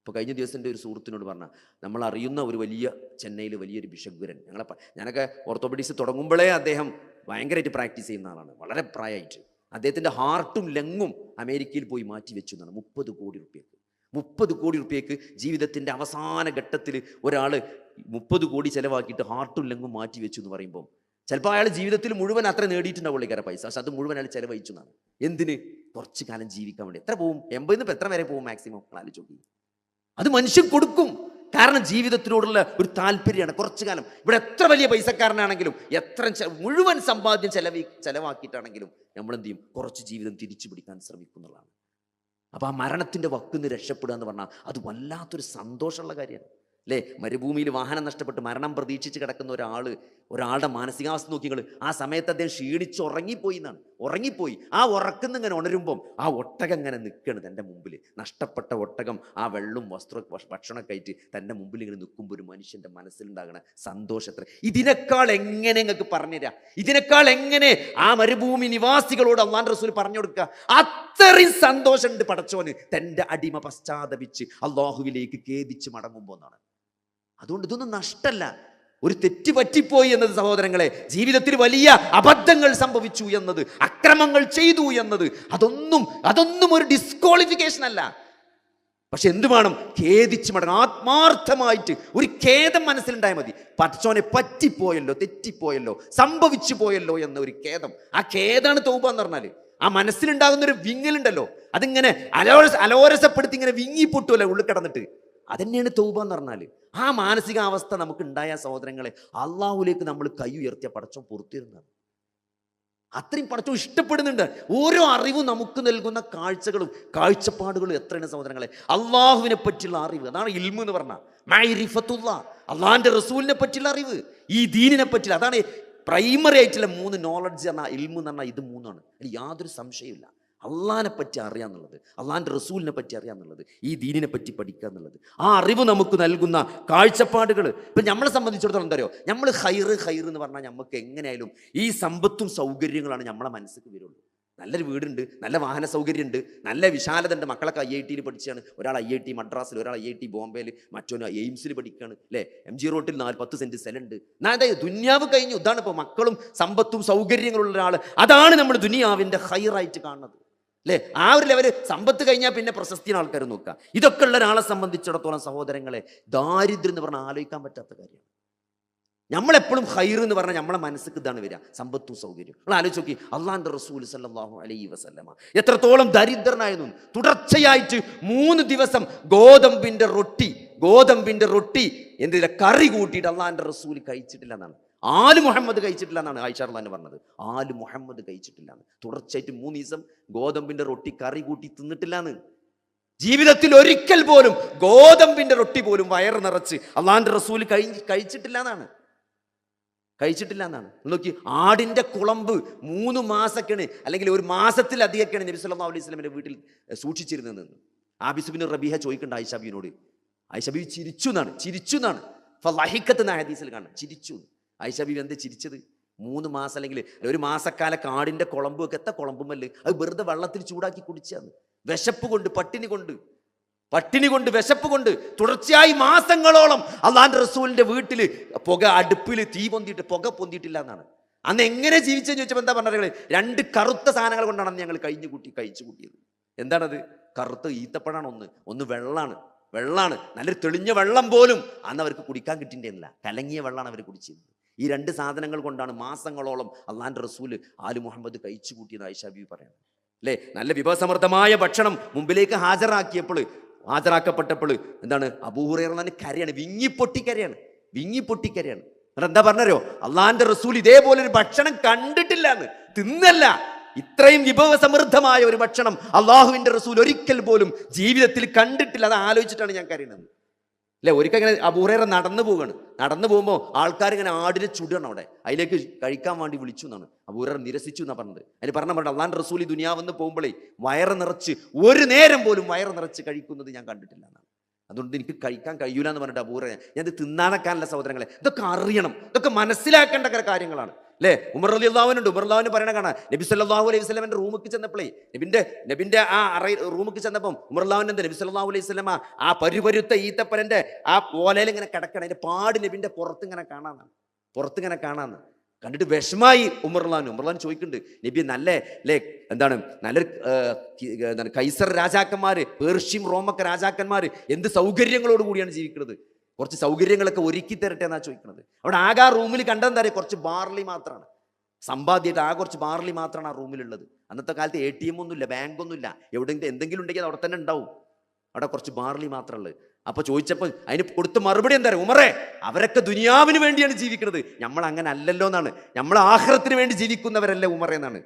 ഇപ്പോൾ കഴിഞ്ഞ ദിവസം എന്റെ ഒരു സുഹൃത്തിനോട് പറഞ്ഞ നമ്മൾ അറിയുന്ന ഒരു വലിയ ചെന്നൈയിൽ വലിയൊരു ബിഷഗ്വരൻ ഞങ്ങളെ ഞാനൊക്കെ ഓർത്തോപെഡിക്സ് തുടങ്ങുമ്പോഴേ അദ്ദേഹം ഭയങ്കരമായിട്ട് പ്രാക്ടീസ് ചെയ്യുന്ന ആളാണ്. വളരെ പ്രായമായിട്ട്. അദ്ദേഹത്തിന്റെ ഹാർട്ടും ലങ്ങും അമേരിക്കയിൽ പോയി മാറ്റി വെച്ചു എന്നാണ് മുപ്പത് കോടി റുപ്യക്ക്. മുപ്പത് കോടി റുപ്യക്ക് ജീവിതത്തിന്റെ അവസാന ഘട്ടത്തിൽ ഒരാൾ മുപ്പത് കോടി ചിലവാക്കിയിട്ട് ഹാർട്ടും ലങ്ങും മാറ്റി വെച്ചു എന്ന് പറയുമ്പോൾ ചിലപ്പോൾ അയാൾ ജീവിതത്തിൽ മുഴുവൻ അത്ര നേടിയിട്ടുണ്ടാവുള്ളൂ കയറ പൈസ. പക്ഷെ അത് മുഴുവൻ അയാൾ ചിലവഴിച്ചു എന്നാണ്. എന്തിന്? കുറച്ച് കാലം ജീവിക്കാൻ വേണ്ടി. എത്ര പോവും? എൺപതിന് ഇപ്പം എത്ര വരെ പോകും മാക്സിമം ആലോചിച്ചു അത് മനുഷ്യൻ കൊടുക്കും. കാരണം ജീവിതത്തിനോടുള്ള ഒരു താല്പര്യമാണ് കുറച്ചു കാലം. ഇവിടെ എത്ര വലിയ പൈസക്കാരനാണെങ്കിലും എത്ര മുഴുവൻ സമ്പാദ്യം ചെലവി ചെലവാക്കിയിട്ടാണെങ്കിലും നമ്മൾ എന്ത് ചെയ്യും? കുറച്ച് ജീവിതം തിരിച്ചു പിടിക്കാൻ ശ്രമിക്കുന്നതാണ് അപ്പോൾ ആ മരണത്തിന്റെ വക്കുന്ന് രക്ഷപ്പെടുക എന്ന് പറഞ്ഞാൽ അത് വല്ലാത്തൊരു സന്തോഷമുള്ള കാര്യമാണ്. അല്ലേ? മരുഭൂമിയിൽ വാഹനം നഷ്ടപ്പെട്ട് മരണം പ്രതീക്ഷിച്ച് കിടക്കുന്ന ഒരാൾ ഒരാളുടെ മാനസികാവസ്ഥ നോക്കി നിങ്ങൾ ആ സമയത്ത് അദ്ദേഹം ക്ഷീണിച്ച് ഉറങ്ങിപ്പോയി എന്നാണ്. ഉറങ്ങിപ്പോയി. ആ ഉറക്കുന്ന ഇങ്ങനെ ഉണരുമ്പം ആ ഒട്ടകം ഇങ്ങനെ നിൽക്കുകയാണ് തന്റെ മുമ്പിൽ നഷ്ടപ്പെട്ട ഒട്ടകം ആ വെള്ളം വസ്ത്ര ഭക്ഷ- ഭക്ഷണമൊക്കെ ആയിട്ട് തന്റെ മുമ്പിൽ ഇങ്ങനെ നിൽക്കുമ്പോൾ ഒരു മനുഷ്യന്റെ മനസ്സിലുണ്ടാകണ സന്തോഷത്ര ഇതിനേക്കാൾ എങ്ങനെ നിങ്ങൾക്ക് പറഞ്ഞുതരാം ഇതിനേക്കാൾ എങ്ങനെ ആ മരുഭൂമി നിവാസികളോട് അള്ളാൻ റസൂൽ പറഞ്ഞു കൊടുക്കുക? അത്രയും സന്തോഷമുണ്ട് പടച്ചോന്. തന്റെ അടിമ പശ്ചാത്തപിച്ച് അള്ളാഹുവിലേക്ക് ഖേദിച്ച് മടങ്ങുമ്പോൾ എന്നാണ്. അതുകൊണ്ട് ഇതൊന്നും നഷ്ടല്ല. ഒരു തെറ്റ് പറ്റിപ്പോയി എന്നത് സഹോദരങ്ങളെ ജീവിതത്തിൽ വലിയ അബദ്ധങ്ങൾ സംഭവിച്ചു എന്നത് അക്രമങ്ങൾ ചെയ്തു എന്നത് അതൊന്നും അതൊന്നും ഒരു ഡിസ്ക്വാളിഫിക്കേഷൻ അല്ല. പക്ഷെ എന്ത് വേണം? ഖേദിച്ച് മടങ്ങും ആത്മാർത്ഥമായിട്ട് ഒരു ഖേദം മനസ്സിലുണ്ടായാൽ മതി. പച്ചോനെ പറ്റിപ്പോയല്ലോ തെറ്റിപ്പോയല്ലോ സംഭവിച്ചു പോയല്ലോ എന്ന ഒരു ഖേദം. ആ ഖേദാണ് തൗബ എന്ന് പറഞ്ഞാൽ ആ മനസ്സിലുണ്ടാകുന്ന ഒരു വിങ്ങലുണ്ടല്ലോ. അതിങ്ങനെ അലോരസ അലോരസപ്പെടുത്തി ഇങ്ങനെ വിങ്ങിപ്പൊട്ടുമല്ലോ ഉള്ളിൽ കിടന്നിട്ട്. അതന്നെയാണ് തൗബ എന്ന് പറഞ്ഞാൽ. ആ മാനസികാവസ്ഥ നമുക്ക് ഉണ്ടായ സഹോദരങ്ങളെ അള്ളാഹുലേക്ക് നമ്മൾ കൈ ഉയർത്തിയ പടച്ചോൻ പുറത്തിരുന്നതാണ്. അത്രയും പടച്ചോ ഇഷ്ടപ്പെടുന്നുണ്ട്. ഓരോ അറിവും നമുക്ക് നൽകുന്ന കാഴ്ചകളും കാഴ്ചപ്പാടുകളും എത്രയാണ് സഹോദരങ്ങളെ? അള്ളാഹുവിനെ പറ്റിയുള്ള അറിവ്. അതാണ് ഇൽമു എന്ന് പറഞ്ഞ മൈറിഫത്തുള്ള അള്ളാഹിന്റെ റസൂലിനെ പറ്റിയുള്ള അറിവ്. ഈ ദീനിനെ പറ്റില്ല അതാണ് പ്രൈമറി ആയിട്ടുള്ള മൂന്ന് നോളജ് എന്ന ഇൽമു എന്ന് പറഞ്ഞാൽ ഇത് മൂന്നാണ്. അതിൽ യാതൊരു സംശയമില്ല അള്ളാഹിനെ പറ്റി അറിയാന്നുള്ളത് അള്ളാഹാന്റെ റസൂലിനെ പറ്റി അറിയാന്നുള്ളത് ഈ ദീനിനെ പറ്റി പഠിക്കുക എന്നുള്ളത്. ആ അറിവ് നമുക്ക് നൽകുന്ന കാഴ്ചപ്പാടുകൾ ഇപ്പം നമ്മളെ സംബന്ധിച്ചിടത്തോളം എന്താ പറയുക നമ്മൾ ഹൈറ് ഹൈറ് എന്ന് പറഞ്ഞാൽ നമുക്ക് എങ്ങനെയായാലും ഈ സമ്പത്തും സൗകര്യങ്ങളാണ് നമ്മളെ മനസ്സിൽ വരുള്ളൂ. നല്ലൊരു വീടുണ്ട് നല്ല വാഹന സൗകര്യമുണ്ട് നല്ല വിശാലത ഉണ്ട് മക്കളൊക്കെ ഐ ഐ ടിയിൽ പഠിച്ചാണ് ഒരാൾ ഐ ഐ ടി മദ്രാസിൽ ഒരാൾ ഐ ഐ ടി ബോംബെയിൽ മറ്റൊന്ന് എയിംസിൽ പഠിക്കുകയാണ് അല്ലേ? എം ജി റോട്ടിൽ നാല് പത്ത് സെന്റ് സ്ഥലമുണ്ട്. എന്നാ അതെ ദുന്യാവ് കഴിഞ്ഞു. ഇതാണ് ഇപ്പോൾ മക്കളും സമ്പത്തും സൗകര്യങ്ങളുള്ള ഒരാൾ അതാണ് നമ്മൾ ദുനിയാവിന്റെ ഹൈറായിട്ട് കാണുന്നത്. അല്ലേ ആ ഒരു ലെവൽ സമ്പത്ത് കഴിഞ്ഞാൽ പിന്നെ പ്രശസ്തിയാണ് ആൾക്കാർ നോക്കുക ഇതൊക്കെ ഉള്ള ഒരാളെ സംബന്ധിച്ചിടത്തോളം സഹോദരങ്ങളെ ദാരിദ്ര്യം എന്ന് പറഞ്ഞാൽ ആലോചിക്കാൻ പറ്റാത്ത കാര്യമാണ്. നമ്മളെപ്പോഴും ഹൈർ എന്ന് പറഞ്ഞാൽ നമ്മളെ മനസ്സിക്ക് ഇതാണ് വരിക. സമ്പത്തും സൗകര്യം നമ്മൾ ആലോചിച്ച് നോക്കി. അള്ളാന്റെ റസൂൽ സല്ലാഹു അലൈ വസല്ലമ. എത്രത്തോളം ദരിദ്രനായിരുന്നു തുടർച്ചയായിട്ട് മൂന്ന് ദിവസം ഗോതമ്പിന്റെ റൊട്ടി ഗോതമ്പിന്റെ റൊട്ടി എന്തിലെ കറി കൂട്ടിയിട്ട് അള്ളാന്റെ റസൂൽ കഴിച്ചിട്ടില്ല എന്നാണ്. ആൽ മുഹമ്മദ് കഴിച്ചിട്ടില്ല എന്നാണ് ആയിഷ തന്നെ പറഞ്ഞത്. ആൽ മുഹമ്മദ് കഴിച്ചിട്ടില്ല എന്ന് തുടർച്ചയായിട്ട് മൂന്ന് ദിവസം ഗോതമ്പിന്റെ റൊട്ടി കറി കൂട്ടി തിന്നിട്ടില്ല എന്ന് ജീവിതത്തിൽ ഒരിക്കൽ പോലും ഗോതമ്പിന്റെ റൊട്ടി പോലും വയറ് നിറച്ച് അള്ളാന്റെ റസൂൽ കഴി കഴിച്ചിട്ടില്ല എന്നാണ് കഴിച്ചിട്ടില്ല എന്നാണ് നോക്കി ആടിന്റെ കുളമ്പ് മൂന്ന് മാസക്കാണ് അല്ലെങ്കിൽ ഒരു മാസത്തിൽ മാസത്തിലധികമൊക്കെയാണ് നബി സല്ലാ അലൈഹി വസല്ലമയുടെ വീട്ടിൽ സൂക്ഷിച്ചിരുന്നത് ആബിസുബിന് റബീഹ ചോദിക്കേണ്ട ആയിഷബിനോട് ആയിഷബി ചിരിച്ചു എന്നാണ് ചിരിച്ചു എന്നാണ്. ഫലഹിക്കത്ത് എന്ന ഹദീസിൽ കാണാം. ചിരിച്ചു ആയിഷബി എന്താ ചിരിച്ചത്? മൂന്ന് മാസം അല്ലെങ്കിൽ ഒരു മാസക്കാല കാടിന്റെ കുളമ്പൊക്കെ എത്ര കുളമ്പുമല്ലേ അത് വെറുതെ വെള്ളത്തിൽ ചൂടാക്കി കുടിച്ചാന്ന്. വിശപ്പ് കൊണ്ട് പട്ടിണി കൊണ്ട്. പട്ടിണി കൊണ്ട് വിശപ്പ് കൊണ്ട്. തുടർച്ചയായി മാസങ്ങളോളം അള്ളാന്റെ റസൂലിന്റെ വീട്ടിൽ പുക അടുപ്പിൽ തീ പൊന്തിയിട്ട് പുക പൊന്തിയിട്ടില്ല എന്നാണ്. അന്ന് എങ്ങനെ ജീവിച്ചെന്ന് ചോദിച്ചപ്പോൾ എന്താ പറഞ്ഞത് രണ്ട് കറുത്ത സാധനങ്ങൾ കൊണ്ടാണ് ഞങ്ങൾ കഴിഞ്ഞു കൂട്ടി കഴിച്ചു കൂട്ടിയത്. എന്താണത്? കറുത്ത ഈത്തപ്പഴാണ് ഒന്ന്. ഒന്ന് വെള്ളമാണ് വെള്ളമാണ് നല്ലൊരു തെളിഞ്ഞ വെള്ളം പോലും അന്ന് അവർക്ക് കുടിക്കാൻ കിട്ടിയിട്ടില്ല. കലങ്ങിയ വെള്ളമാണ് അവർ കുടിച്ചിരുന്നത്. ഈ രണ്ട് സാധനങ്ങൾ കൊണ്ടാണ് മാസങ്ങളോളം അള്ളാന്റെ റസൂൽ ആലു മുഹമ്മദ് കഴിച്ചു കൂട്ടിയെന്ന് ആയിഷ ബി പറയുന്നത്. അല്ലേ? നല്ല വിഭവസമൃദ്ധമായ ഭക്ഷണം മുമ്പിലേക്ക് ഹാജരാക്കിയപ്പോൾ ഹാജരാക്കപ്പെട്ടപ്പോൾ എന്താണ്? അബൂഹുറേറിന് കരയാണ് വിങ്ങിപ്പൊട്ടി കരയാണ് വിങ്ങിപ്പൊട്ടി കരയാണ്. എന്നിട്ട് എന്താ പറഞ്ഞോ അള്ളാന്റെ റസൂൽ ഇതേപോലെ ഒരു ഭക്ഷണം കണ്ടിട്ടില്ല എന്ന് തിന്നല്ല. ഇത്രയും വിഭവസമൃദ്ധമായ ഒരു ഭക്ഷണം അള്ളാഹുവിന്റെ റസൂൽ ഒരിക്കൽ പോലും ജീവിതത്തിൽ കണ്ടിട്ടില്ല. അത് ആലോചിച്ചിട്ടാണ് ഞാൻ കരയുന്നത്. അല്ലെ ഒരിക്കൽ ഇങ്ങനെ അബൂറേറ നടന്നു പോവുകയാണ്. നടന്നു പോകുമ്പോൾ ആൾക്കാർ ഇങ്ങനെ ആടിനെ ചുടണം അവിടെ. അതിലേക്ക് കഴിക്കാൻ വേണ്ടി വിളിച്ചു എന്നാണ്. അബൂഹറ നിരസിച്ചു എന്നാണ് പറഞ്ഞത്. അതിന് പറഞ്ഞ പറഞ്ഞത് അള്ളാൻ റസൂൽ ഈ ദുനിയാവെന്ന് പോകുമ്പോഴേ വയറ് നിറച്ച് ഒരു നേരം പോലും വയറ് നിറച്ച് കഴിക്കുന്നത് ഞാൻ കണ്ടിട്ടില്ല എന്നാണ്. അതുകൊണ്ട് എനിക്ക് കഴിക്കാൻ കഴിയൂല എന്ന് പറഞ്ഞിട്ട് അപൂർവ ഞാൻ ഇത് തിന്നാനക്കാനല്ല സഹോദരങ്ങളെ. ഇതൊക്കെ അറിയണം. ഇതൊക്കെ മനസ്സിലാക്കേണ്ട കാര്യങ്ങളാണ്. അല്ലേ? ഉമർ അലി അള്ളാഹുനുണ്ട് ഉമർ അള്ളാഹുവിന് പറയണ കാണാം. നബി സല്ലാഹു അലൈഹി സ്വലമിന്റെ റൂമിക്ക് ചെന്നപ്പോഴേ നബിന്റെ നബിന്റെ ആ അറ റൂമിക്ക് ചെന്നപ്പം ഉമർ അള്ളാഹുവിന്റെ എന്താ നബി സല്ലാഹു അലൈഹി സ്വലമ ആ പരുപരുത്ത ഈത്തപ്പനന്റെ ആ ഓലയിൽ ഇങ്ങനെ കിടക്കണം അതിന്റെ പാട് നബിന്റെ പുറത്ത് ഇങ്ങനെ കാണാന്നാണ് പുറത്ത് ഇങ്ങനെ കാണാന്ന് കണ്ടിട്ട് വിഷമായി ഉമർലാൻ ഉമർലാൻ ചോദിക്കുന്നുണ്ട് നബി നല്ല അല്ലേ എന്താണ് നല്ലൊരു എന്താണ് കൈസർ രാജാക്കന്മാര് പേർഷ്യം റോമൊക്കെ രാജാക്കന്മാർ എന്ത് സൗകര്യങ്ങളോട് കൂടിയാണ് ജീവിക്കുന്നത്? കുറച്ച് സൗകര്യങ്ങളൊക്കെ ഒരുക്കി തരട്ടെ എന്നാ ചോദിക്കുന്നത്. അവിടെ ആകെ ആ റൂമിൽ കണ്ടെന്താ കുറച്ച് ബാർലി മാത്രമാണ് സമ്പാദ്യമായിട്ട് ആ കുറച്ച് ബാർലി മാത്രമാണ് ആ റൂമിലുള്ളത്. അന്നത്തെ കാലത്ത് എ ടി എം ഒന്നുമില്ല ബാങ്കൊന്നുമില്ല എവിടെയെങ്കിലും എന്തെങ്കിലും ഉണ്ടെങ്കിൽ അവിടെ തന്നെ ഉണ്ടാവും. അവിടെ കുറച്ച് ബാർലി മാത്രമുള്ളത് അപ്പൊ ചോദിച്ചപ്പോൾ അതിന് കൊടുത്ത മറുപടി എന്താ ഉമറേ അവരൊക്കെ ദുനിയാവിന് വേണ്ടിയാണ് ജീവിക്കുന്നത്. നമ്മൾ അങ്ങനെ അല്ലല്ലോ എന്നാണ് നമ്മൾ ആഹ്റത്തിന് വേണ്ടി ജീവിക്കുന്നവരല്ലേ ഉമറേ എന്നാണ്.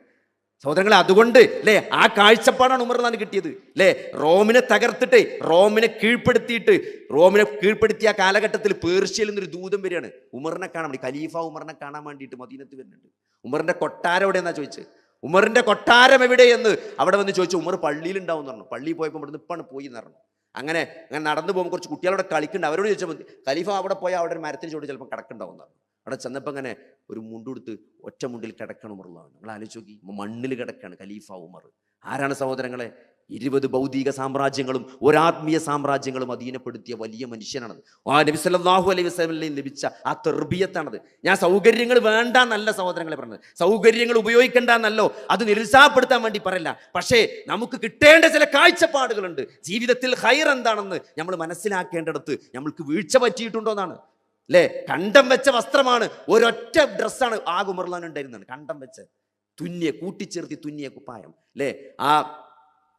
സഹോദരങ്ങളെ അതുകൊണ്ട് അല്ലേ ആ കാഴ്ചപ്പാടാണ് ഉമർന്നാണ് കിട്ടിയത്. അല്ലേ റോമിനെ തകർത്തിട്ട് റോമിനെ കീഴ്പ്പെടുത്തിയിട്ട് റോമിനെ കീഴ്പ്പെടുത്തിയ കാലഘട്ടത്തിൽ പേർഷ്യയിൽ നിന്നൊരു ദൂതം വരികയാണ്. ഉമറിനെ കാണാൻ വേണ്ടി ഖലീഫ ഉമറിനെ കാണാൻ വേണ്ടിയിട്ട് മദീനത്ത് വരുന്നുണ്ട്. ഉമറിന്റെ കൊട്ടാരം എവിടെയെന്നാ ചോദിച്ചത് ഉമറിന്റെ കൊട്ടാരം എവിടെയെന്ന് അവിടെ വന്ന് ചോദിച്ചു ഉമർ പള്ളിയിൽ ഉണ്ടാവും പറഞ്ഞു. പള്ളിയിൽ പോയപ്പോൾ ഇവിടുന്ന് നിപ്പാണ് പോയി എന്ന് പറഞ്ഞു. അങ്ങനെ അങ്ങനെ നടന്നു പോകുമ്പോൾ കുറച്ച് കുട്ടികളോട് കളിക്കുന്നുണ്ട്. അവരോട് ചോദിച്ചാൽ മതി ഖലീഫ അവിടെ പോയാൽ അവിടെ ഒരു മരത്തിന് ചോട്ട് ചിലപ്പോൾ കിടക്കുന്നുണ്ടാവും അവിടെ ചെന്നപ്പോൾ അങ്ങനെ ഒരു മുണ്ടെടുത്ത് ഒറ്റ മുണ്ടിൽ കിടക്കണം ഉമറുള്ളതാണ് നിങ്ങൾ ആലോചിച്ച് നോക്കി മണ്ണിൽ കിടക്കാണ് ഖലീഫ ഉമർ. ആരാണ് സഹോദരങ്ങളെ? ഇരുപത് ഭൗതിക സാമ്രാജ്യങ്ങളും ഒരാത്മീയ സാമ്രാജ്യങ്ങളും അധീനപ്പെടുത്തിയ വലിയ മനുഷ്യനാണത്. ആ നബി സല്ലാഹു അലൈഹി വസ്ലമിൽ ലഭിച്ച ആ തെർബിയത്താണത്. ഞാൻ സൗകര്യങ്ങൾ വേണ്ട എന്നല്ല സഹോദരങ്ങളെ പറഞ്ഞത്. സൗകര്യങ്ങൾ ഉപയോഗിക്കേണ്ട എന്നല്ലോ അത് നിരുത്സാഹപ്പെടുത്താൻ വേണ്ടി പറയില്ല. പക്ഷേ നമുക്ക് കിട്ടേണ്ട ചില കാഴ്ചപ്പാടുകളുണ്ട്. ജീവിതത്തിൽ ഹൈർ എന്താണെന്ന് നമ്മൾ മനസ്സിലാക്കേണ്ടടുത്ത് നമ്മൾക്ക് വീഴ്ച പറ്റിയിട്ടുണ്ടോ എന്നാണ്. അല്ലേ കണ്ടം വെച്ച വസ്ത്രമാണ്. ഒരൊറ്റ ഡ്രസ്സാണ് ആ കുമർലാൻ ഉണ്ടായിരുന്നത്. കണ്ടം വെച്ച് തുന്നിയ കൂട്ടിച്ചേർത്തി തുന്നിയ കുപ്പായം. അല്ലേ ആ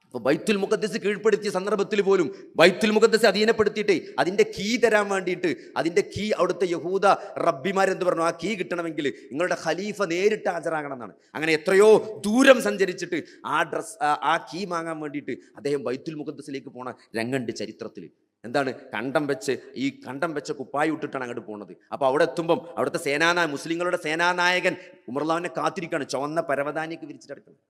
ഇപ്പൊ ബൈത്തുൽ മുഖദ്ദസ് കീഴ്പ്പെടുത്തിയ സന്ദർഭത്തിൽ പോലും ബൈത്തുൽ മുഖദ്ദസ് അധീനപ്പെടുത്തിയിട്ടേ അതിന്റെ കീ തരാൻ വേണ്ടിയിട്ട് അതിന്റെ കീ അവിടുത്തെ യഹൂദ റബ്ബിമാരെന്ത് പറഞ്ഞു? ആ കീ കിട്ടണമെങ്കിൽ നിങ്ങളുടെ ഖലീഫ നേരിട്ട് ഹാജരാകണം എന്നാണ്. അങ്ങനെ എത്രയോ ദൂരം സഞ്ചരിച്ചിട്ട് ആ ഡ്രസ് ആ കീ വാങ്ങാൻ വേണ്ടിയിട്ട് അദ്ദേഹം ബൈത്തുൽ മുഖദ്ദസിലേക്ക് പോണ രംഗണ്ട് ചരിത്രത്തിൽ. എന്താണ്? കണ്ടം വെച്ച് ഈ കണ്ടം വെച്ച കുപ്പായി ഇട്ടിട്ടാണ് അങ്ങോട്ട് പോകുന്നത് അപ്പോൾ അവിടെ എത്തുമ്പം അവിടുത്തെ സേനാനായ മുസ്ലിങ്ങളുടെ സേനാനായകൻ ഉമർലാവിനെ കാത്തിരിക്കുകയാണ് ചുവന്ന പരവതാനിക്ക് വിരിച്ചിട്ടെടുക്കുന്നത്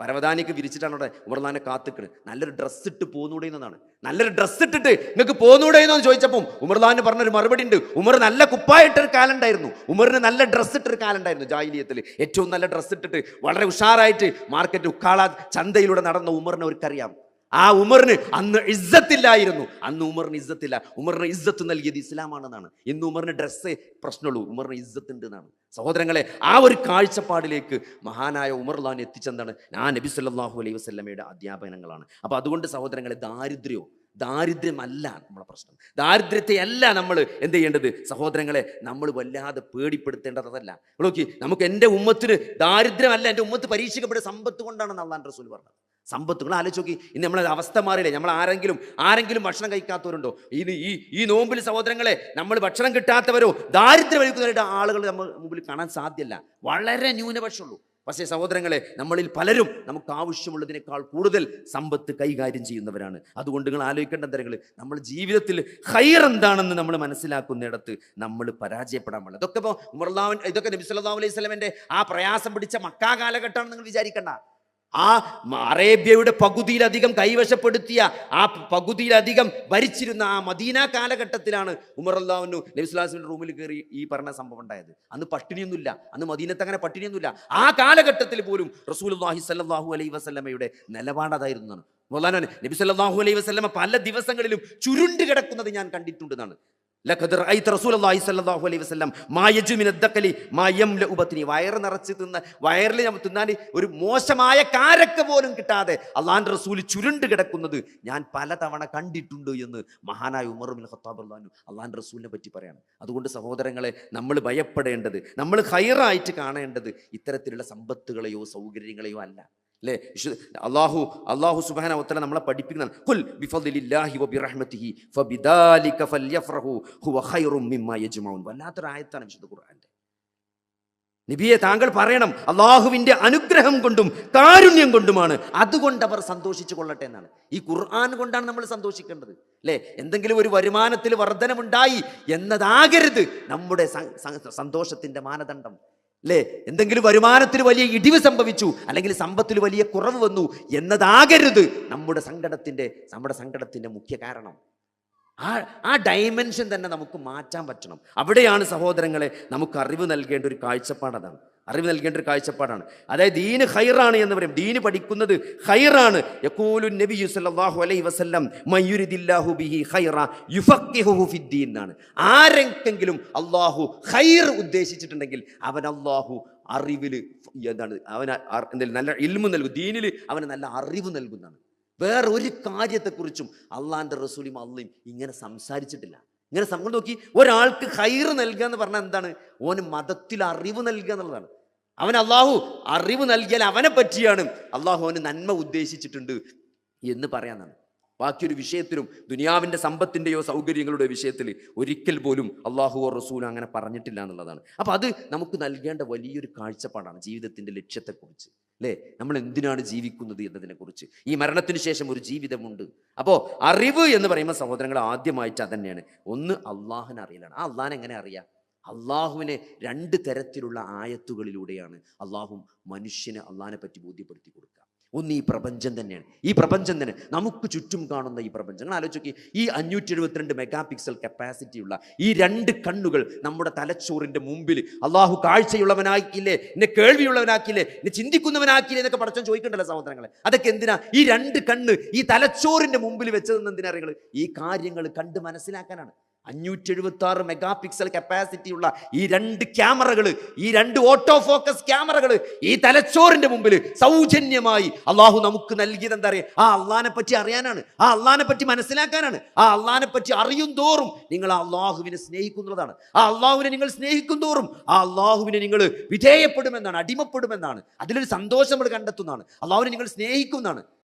പരവതാനിക്ക് വിരിച്ചിട്ടാണ് അവിടെ ഉമർലാനെ കാത്തിക്കണ് നല്ലൊരു ഡ്രസ്സ് ഇട്ട് പോന്നൂടെ എന്നാണ് നല്ലൊരു ഡ്രസ്സ് ഇട്ടിട്ട് നിങ്ങൾക്ക് പോന്നൂടെ എന്ന് ചോദിച്ചപ്പം ഉമർനാന് പറഞ്ഞൊരു മറുപടി ഉണ്ട്. ഉമർ നല്ല കുപ്പായിട്ടൊരു കാലുണ്ടായിരുന്നു. ഉമറിന് നല്ല ഡ്രസ്സ് ഇട്ടൊരു കാലുണ്ടായിരുന്നു ജാഹിലിയത്തിൽ ഏറ്റവും നല്ല ഡ്രസ്സ് ഇട്ടിട്ട് വളരെ ഉഷാറായിട്ട് മാർക്കറ്റ് ഉക്കാള ചന്തയിലൂടെ നടന്ന ഉമറിനെ അവർക്കറിയാം. ആ ഉമറിന് അന്ന് ഇസ്സത്തില്ലായിരുന്നു. അന്ന് ഉമറിന് ഇസ്സത്തില്ല. ഉമറിന് ഇസ്സത്ത് നൽകിയത് ഇസ്ലാമാണെന്നാണ്. ഇന്ന് ഉമറിന് ഡ്രസ്സേ പ്രശ്നമുള്ളൂ. ഉമറിന് ഇസ്സത്ത് ഉണ്ട് എന്നാണ് സഹോദരങ്ങളെ ആ ഒരു കാഴ്ചപ്പാടിലേക്ക് മഹാനായ ഉമർലാൻ എത്തിച്ചെന്താണ് ഞാൻ നബി സല്ലാഹു അലൈഹി വസ്ലമയുടെ അധ്യാപനങ്ങളാണ്. അപ്പോൾ അതുകൊണ്ട് സഹോദരങ്ങളെ ദാരിദ്ര്യവും ദാരിദ്ര്യമല്ല നമ്മുടെ പ്രശ്നം. ദാരിദ്ര്യത്തെ അല്ല നമ്മൾ എന്ത് ചെയ്യേണ്ടത്? സഹോദരങ്ങളെ നമ്മൾ വല്ലാതെ പേടിപ്പെടുത്തേണ്ടതല്ല. നോക്കി നമുക്ക് എന്റെ ഉമ്മത്തിന് ദാരിദ്ര്യമല്ല എന്റെ ഉമ്മത്ത് പരീക്ഷിക്കപ്പെട്ട സമ്പത്ത് കൊണ്ടാണ് അള്ളാൻ റസൂൽ പറഞ്ഞത്. സമ്പത്ത് നിങ്ങൾ ആലോചിച്ച് നോക്കി. ഇന്ന് നമ്മളെ അവസ്ഥ മാറിയില്ലേ? നമ്മൾ ആരെങ്കിലും ആരെങ്കിലും ഭക്ഷണം കഴിക്കാത്തവരുണ്ടോ? ഇത് ഈ ഈ നോമ്പിൽ സഹോദരങ്ങളെ നമ്മൾ ഭക്ഷണം കിട്ടാത്തവരോ ദാരിദ്ര്യം വലിക്കുന്നവരുടെ ആളുകൾ നമ്മൾ മുമ്പിൽ കാണാൻ സാധ്യമല്ല വളരെ ന്യൂനപക്ഷമുള്ളൂ. പക്ഷേ സഹോദരങ്ങളെ നമ്മളിൽ പലരും നമുക്ക് ആവശ്യമുള്ളതിനേക്കാൾ കൂടുതൽ സമ്പത്ത് കൈകാര്യം ചെയ്യുന്നവരാണ്. അതുകൊണ്ട് നിങ്ങൾ ആലോചിക്കേണ്ട തരങ്ങൾ നമ്മൾ ജീവിതത്തിൽ ഹൈർ എന്താണെന്ന് നമ്മൾ മനസ്സിലാക്കുന്നിടത്ത് നമ്മൾ പരാജയപ്പെടാൻ പാടില്ല. ഇതൊക്കെ ഇപ്പോൾ ഉമർലാവൻ ഇതൊക്കെ നബി സല്ലല്ലാഹു അലൈഹി സ്വലമിന്റെ ആ പ്രയാസം പിടിച്ച മക്കാ കാലഘട്ടമാണ് നിങ്ങൾ വിചാരിക്കണ്ട. ആ അറേബ്യയുടെ പകുതിയിലധികം കൈവശപ്പെടുത്തിയ ആ പകുതിയിലധികം ഭരിച്ചിരുന്ന ആ മദീന കാലഘട്ടത്തിലാണ് ഉമർ അള്ളാഹുനു നബിസ്ലാസിന്റെ റൂമിൽ കയറി ഈ പറഞ്ഞ സംഭവം ഉണ്ടായത്. അന്ന് പട്ടിണിയൊന്നുമില്ല. അന്ന് മദീനത്ത് അങ്ങനെ പട്ടിണിയൊന്നുമില്ല. ആ കാലഘട്ടത്തിൽ പോലും റസൂൽ അള്ളാഹി സല്ലാഹു അലൈഹി വസല്ലമയുടെ നിലപാട് അതായിരുന്നു നബി സല്ലല്ലാഹു അലൈഹി വസല്ലമ പല ദിവസങ്ങളിലും ചുരുണ്ട് കിടക്കുന്നത് ഞാൻ കണ്ടിട്ടുണ്ടെന്നാണ്. ലഖദ് റസൂൽ റസൂലുള്ളാഹി സ്വല്ലല്ലാഹു അലൈഹി വസല്ലം മായജു മിന ദഖലി മാ യംലഉ ബത്നി വയറ് നിറച്ച് തിന്ന് വയറിൽ നമ്മൾ തിന്നാൻ ഒരു മോശമായ കാരക്ക പോലും കിട്ടാതെ അള്ളാഹിന്റെ റസൂൽ ചുരുണ്ട് കിടക്കുന്നത് ഞാൻ പലതവണ കണ്ടിട്ടുണ്ട് എന്ന് മഹാനായ ഉമർ ബിൻ ഖത്താബ് അള്ളഹാനു അള്ളാഹിന്റെ റസൂലിനെ പറ്റി പറയാണ്. അതുകൊണ്ട് സഹോദരങ്ങളെ നമ്മൾ ഭയപ്പെടേണ്ടത് നമ്മൾ ഹൈറായിട്ട് കാണേണ്ടത് ഇത്തരത്തിലുള്ള സമ്പത്തുകളെയോ സൗകര്യങ്ങളെയോ അല്ല. അല്ലേ അള്ളാഹു അള്ളാഹു സുബാന ഉത്തര നമ്മളെ പഠിപ്പിക്കുന്നതാണ്. വല്ലാത്തൊരായത്താണ് വിശുദ്ധ ഖുർആാന്റെ നബിയെ താങ്കൾ പറയണം അള്ളാഹുവിന്റെ അനുഗ്രഹം കൊണ്ടും കാരുണ്യം കൊണ്ടുമാണ്. അതുകൊണ്ട് അവർ സന്തോഷിച്ചു കൊള്ളട്ടെ എന്നാണ്. ഈ ഖുർആൻ കൊണ്ടാണ് നമ്മൾ സന്തോഷിക്കേണ്ടത് അല്ലേ എന്തെങ്കിലും ഒരു വരുമാനത്തിൽ വർധനമുണ്ടായി എന്നതാകരുത്. നമ്മുടെ സ- സ- സന്തോഷത്തിന്റെ മാനദണ്ഡം. അല്ലേ എന്തെങ്കിലും വരുമാനത്തിൽ വലിയ ഇടിവ് സംഭവിച്ചു അല്ലെങ്കിൽ സമ്പത്തിൽ വലിയ കുറവ് വന്നു എന്നതാകരുത് നമ്മുടെ സങ്കടത്തിന്റെ നമ്മുടെ സങ്കടത്തിന്റെ മുഖ്യ കാരണം. ആ ആ ഡയമെൻഷൻ തന്നെ നമുക്ക് മാറ്റാൻ പറ്റണം. അവിടെയാണ് സഹോദരങ്ങളെ നമുക്ക് അറിവ് നൽകേണ്ട ഒരു കാഴ്ചപ്പാട് അതാണ്. അറിവ് നൽകേണ്ട ഒരു കാഴ്ചപ്പാടാണ്. അതായത് ദീന് ഹൈറാണ് എന്ന് പറയും ദീന് പഠിക്കുന്നത് ഹൈറാണ് യഖൂലു നബി സല്ലല്ലാഹു അലൈഹി വസല്ലം മയ്യുരിദില്ലാഹു ബിഹി യുഫഖിഹുഹു ഫിദ്ദീൻ എന്നാണ്. ആരെങ്കിലും അള്ളാഹു ഹൈർ ഉദ്ദേശിച്ചിട്ടുണ്ടെങ്കിൽ അവൻ അള്ളാഹു അറിവിൽ എന്താണ് അർ- എന്തെങ്കിലും നല്ല ഇൽമു നൽകും ദീനിൽ അവന് നല്ല അറിവ് നൽകുന്നതാണ്. വേറെ ഒരു കാര്യത്തെക്കുറിച്ചും അള്ളാന്റെ റസൂലിയും അള്ളയും ഇങ്ങനെ സംസാരിച്ചിട്ടില്ല. ഇങ്ങനെ സംഘം നോക്കി ഒരാൾക്ക് ഹൈറ് നൽകുക എന്ന് പറഞ്ഞാൽ എന്താണ്? ഓന് മതത്തിൽ അറിവ് നൽകുക എന്നുള്ളതാണ്. അവൻ അള്ളാഹു അറിവ് നൽകിയാൽ അവനെ പറ്റിയാണ് അള്ളാഹു അവന് നന്മ ഉദ്ദേശിച്ചിട്ടുണ്ട് എന്ന് പറയാനാണ്. ബാക്കിയൊരു വിഷയത്തിലും ദുനിയാവിന്റെ സമ്പത്തിന്റെയോ സൗകര്യങ്ങളുടെ വിഷയത്തിൽ ഒരിക്കൽ പോലും അള്ളാഹുവോ റസൂൽ അങ്ങനെ പറഞ്ഞിട്ടില്ല എന്നുള്ളതാണ്. അപ്പം അത് നമുക്ക് നൽകേണ്ട വലിയൊരു കാഴ്ചപ്പാടാണ് ജീവിതത്തിന്റെ ലക്ഷ്യത്തെക്കുറിച്ച്. അല്ലേ നമ്മൾ എന്തിനാണ് ജീവിക്കുന്നത് എന്നതിനെക്കുറിച്ച്. ഈ മരണത്തിന് ശേഷം ഒരു ജീവിതമുണ്ട്. അപ്പോൾ അറിവ് എന്ന് പറയുമ്പോൾ സഹോദരങ്ങൾ ആദ്യമായിട്ട് തന്നെയാണ് ഒന്ന് അള്ളാഹിനെ അറിയലാണ്. ആ അള്ളാഹിനെ എങ്ങനെ അറിയാം? അള്ളാഹുവിനെ രണ്ട് തരത്തിലുള്ള ആയത്തുകളിലൂടെയാണ്. അള്ളാഹു മനുഷ്യന് അള്ളാഹിനെ പറ്റി ബോധ്യപ്പെടുത്തി കൊടുക്കുക. ഒന്ന് ഈ പ്രപഞ്ചം തന്നെയാണ്. ഈ പ്രപഞ്ചം തന്നെ. നമുക്ക് ചുറ്റും കാണുന്ന ഈ പ്രപഞ്ചം. നിങ്ങൾ ആലോചിക്കുക ഈ അഞ്ഞൂറ്റി എഴുപത്തിരണ്ട് മെഗാ പിക്സൽ കപ്പാസിറ്റി ഉള്ള ഈ രണ്ട് കണ്ണുകൾ നമ്മുടെ തലച്ചോറിന്റെ മുമ്പിൽ അള്ളാഹു കാഴ്ചയുള്ളവനാക്കിയില്ലേ? എന്നെ കേൾവിയുള്ളവനാക്കിയില്ലേ? എന്നെ ചിന്തിക്കുന്നവനാക്കിയില്ലേ എന്നൊക്കെ പടച്ചം ചോദിക്കണ്ടല്ലോ സഹോദരങ്ങളെ. അതൊക്കെ എന്തിനാ? ഈ രണ്ട് കണ്ണ് ഈ തലച്ചോറിന്റെ മുമ്പിൽ വെച്ചതെന്ന് എന്തിനാ അറിയങ്ങൾ ഈ കാര്യങ്ങൾ കണ്ട് മനസ്സിലാക്കാനാണ്. അഞ്ഞൂറ്റി എഴുപത്തി ആറ് മെഗാ പിക്സൽ കപ്പാസിറ്റി ഉള്ള ഈ രണ്ട് ക്യാമറകൾ ഈ രണ്ട് ഓട്ടോ ഫോക്കസ് ക്യാമറകൾ ഈ തലച്ചോറിന്റെ മുമ്പിൽ സൗജന്യമായി അള്ളാഹു നമുക്ക് നൽകിയത് എന്താ പറയുക ആ അള്ളഹാനെ പറ്റി അറിയാനാണ്. ആ അള്ളഹാനെ പറ്റി മനസ്സിലാക്കാനാണ്. ആ അള്ളഹാനെ പറ്റി അറിയും തോറും നിങ്ങൾ ആ അള്ളാഹുവിനെ സ്നേഹിക്കുന്നതാണ് ആ അള്ളാഹുവിനെ നിങ്ങൾ സ്നേഹിക്കും തോറും ആ അള്ളാഹുവിനെ നിങ്ങൾ വിധേയപ്പെടുമെന്നാണ് അടിമപ്പെടുമെന്നാണ്. അതിലൊരു സന്തോഷം നമ്മൾ കണ്ടെത്തുന്നതാണ്. അള്ളാഹുവിനെ നിങ്ങൾ സ്നേഹിക്കുന്നതാണ്